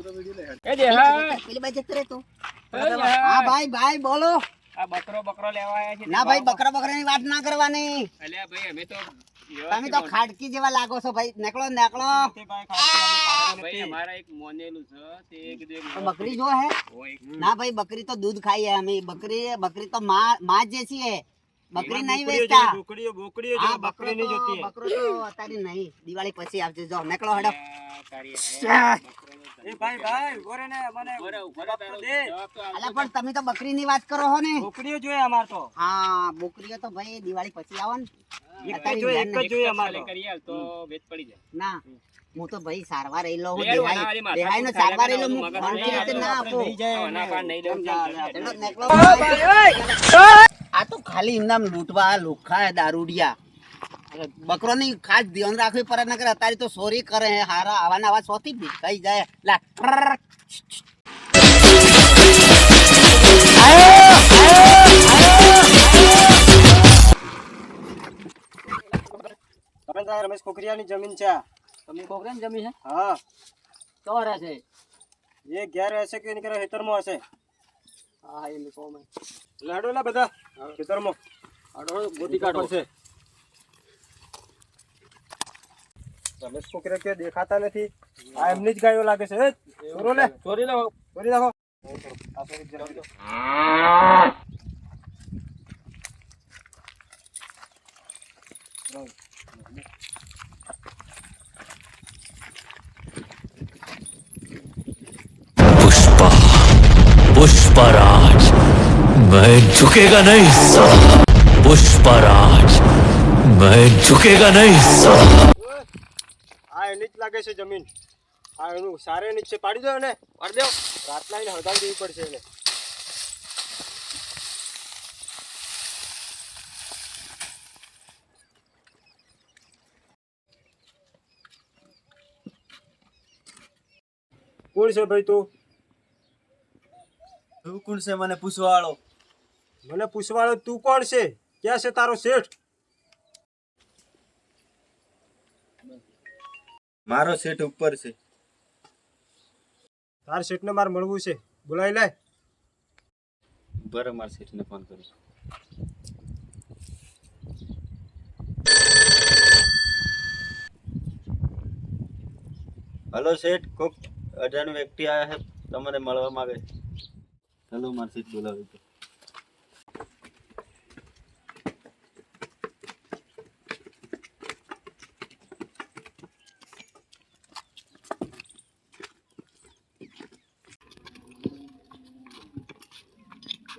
એ દેહા પેલી બાજુ જતો રહે તું. એ દેહા. હા. ભાઈ ભાઈ બોલો. આ બકરો બકરો લેવા આયા છે. ના ભાઈ બકરા બકરાની વાત ના કરવાની. અલ્યા ભાઈ અમે તો તમે તો ખાડકી જેવા લાગો છો ભાઈ. નીકળો નીકળો. ભાઈ અમારા એક મોનેલું છે. તે એક બકરી જો હે. ના ભાઈ બકરી તો દૂધ ખાઈએ અમે. બકરી બકરી તો માં માં જે છીએ. બકરી નહીં વેચતા. બોકડીઓ બોકડીઓ જો બકરો બકરી નહીં જોતી બકરો તો અત્યારે નહીં. દિવાળી પછી આવજો. જો નીકળો હેડો. આ તારી શ્યા. એ ભાઈ ભાઈ ઊભો ને મને ઊભો રહે, ઊભો રહે, તારો દે. જવાબ તો પણ તમે તો બકરીની વાત કરો છો ને. બોકડીઓ જોઈએ અમાર તો. હા બકરીઓ તો ભાઈ દિવાળી પછી આવો ને. એક જ જોઈએ એક જ જોઈએ અમાર ખાલી તો કરી આલ તો વેચ પડી જાય. ના હું તો ભાઈ સારવાર રહેલો હું દેહાઈ અનાવારી માથા દેહાઈનો કૂટ સારવાર ખાધા રહેલો હું ફોનથી રીતે ના આવે. આપું. લઈ જાય. હવે ના પાડ નહીં દઉં, ચાલ, ચાલ, ચલો, ચાલ. નીકળો. આ તો ખાલી એમનામ લૂંટવા લુખા દારૂડિયા. બકરો ની ખાસ ધ્યાન રાખવી પડે નકર અત્યારે તો સોરી કરે હે હારા આવા નવા સોથી ભીખાઈ જાય. લા તો રમેશ કોકરિયાની જમીન છે. તમે કોકરાની જમીન છે? હા. તો રહે છે. એ ઘેર હશે કે એની કરે ખેતરમાં હશે? હા એ લોકો મેં લાડો લા બધા ખેતરમાં. ગોતી છે. રમેશ કોકરિયા કે દેખાતા નથી આ એમની જ ગાયો લાગે છે એ, ચોરો લે ચોરી લો ચોરી નાખો આ ચોરી જરા દો. पुष्पा पुष्पराज मैं झुकेगा नहीं साला पुष्पराज मैं झुकेगा नहीं साला આ એની જ લાગે છે જમીન. આ એનું સારે નીચે પાડી દો ને પાડી દો. રાતના એને હળગાવી દેવી પડશે એને. કોણ છે ભાઈ તું? તું કોણ છે? મને પૂછવાળો મને પૂછવાળો તું કોણ છે? ક્યાં છે તારો શેઠ? મારો સેટ ઉપર છે. તાર ને મારે મળવું છે. બોલાવી લે. બરાબર મારા સેટને ફોન કરું. હલો શેઠ કોક અજાણ વ્યક્તિ આવ્યા છે. તમને મળવા માંગે હલો મારા સેટ બોલાવે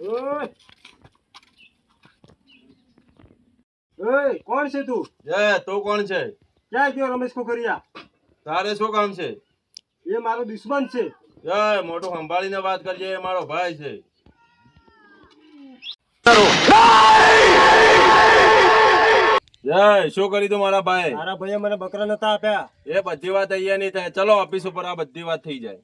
ઓય! કોણ છે તું? એ તું કોણ છે? ક્યાં ગયો રમેશ કોકરિયા? તારે શું કામ છે? એ મારો દુશ્મન છે. એ મોટું સંભાળીને વાત કરજે એ મારો ભાઈ છે. જય શું કરી તું મારા ભાઈ મારા ભાઈએ મને બકરા નતા આપ્યા. એ બધી વાત અહીંયા નહીં થાય. ચલો ઓફિસ ઉપર આ બધી વાત થઈ જાય.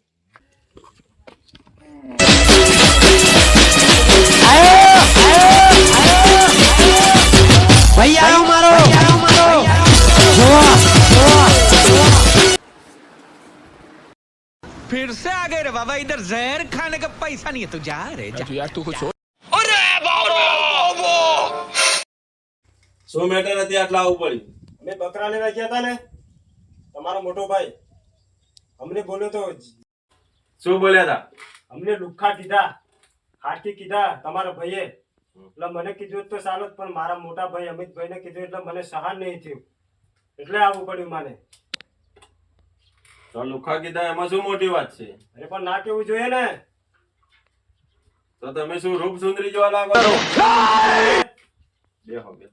फिर से आ गए रे बाबा इधर जहर खाने का पैसा नहीं है तो जा रे जा શું મેટર હતી આટલા આવું પડ્યું અમે બકરા લેવા ગયા હતા ને તમારો મોટો ભાઈ અમને બોલ્યો તો શું બોલ્યા હતા અમને લુખ્ખા કીધા હાથી કીધા તમારા ભાઈએ. એટલે મને કીધું તો સારું જ, પણ મારા મોટા ભાઈ અમિતભાઈને કીધું એટલે મને સહન નહીં થયું. એટલે આવવું પડ્યું મને. તો લુખા કીધા એમાં શું મોટી વાત છે? અરે પણ ના કેવું જોઈએ ને? તો તમે શું રૂપ સુંદરી જોવા લાગો છો? બેહો બેહો.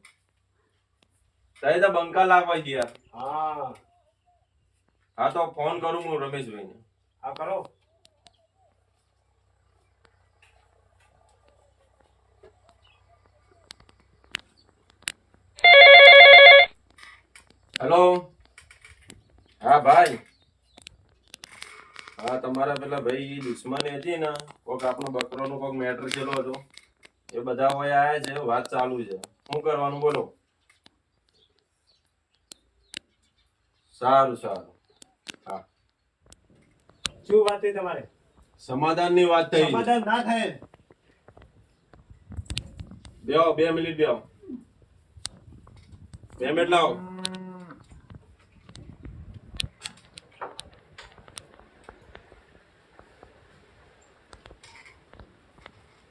તારી તો બંકા લાગવા ગયા. હા. હા તો ફોન કરું હું રમેશભાઈને. આ કરો. હેલો હા ભાઈ. હા તમારા પેલા ભાઈ દુશ્મની હતી ને કોક આપણો બકરોનો કોક મેટર ચેલો હતો. એ બધા હોય આયા છે વાત ચાલુ છે. શું કરવાનું બોલો? સારું સારું. હા. શું વાત થઈ તમારે? સમાધાનની વાત થઈ. સમાધાન ના થાય. બે બે મિનિટ બે પેમેન્ટ લાવો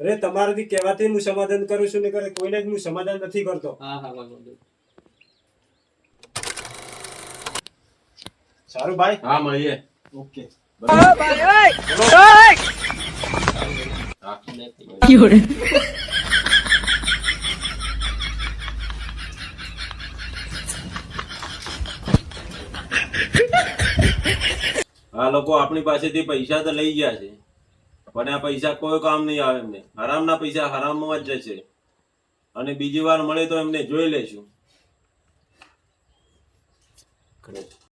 અરે તમારાથી કહેવાથી હું સમાધાન કરું છું ને કરે કોઈને જ હું સમાધાન નથી કરતો. હા હા વાંધો નહીં. સારું ભાઈ હા મળીએ. ઓકે આ લોકો આપણી પાસેથી પૈસા તો લઈ ગયા છે. પણ આ પૈસા કોઈ કામ નહીં આવે એમને. હરામના પૈસા હરામમાં જ જશે અને બીજી વાર મળે તો એમને જોઈ લેશું.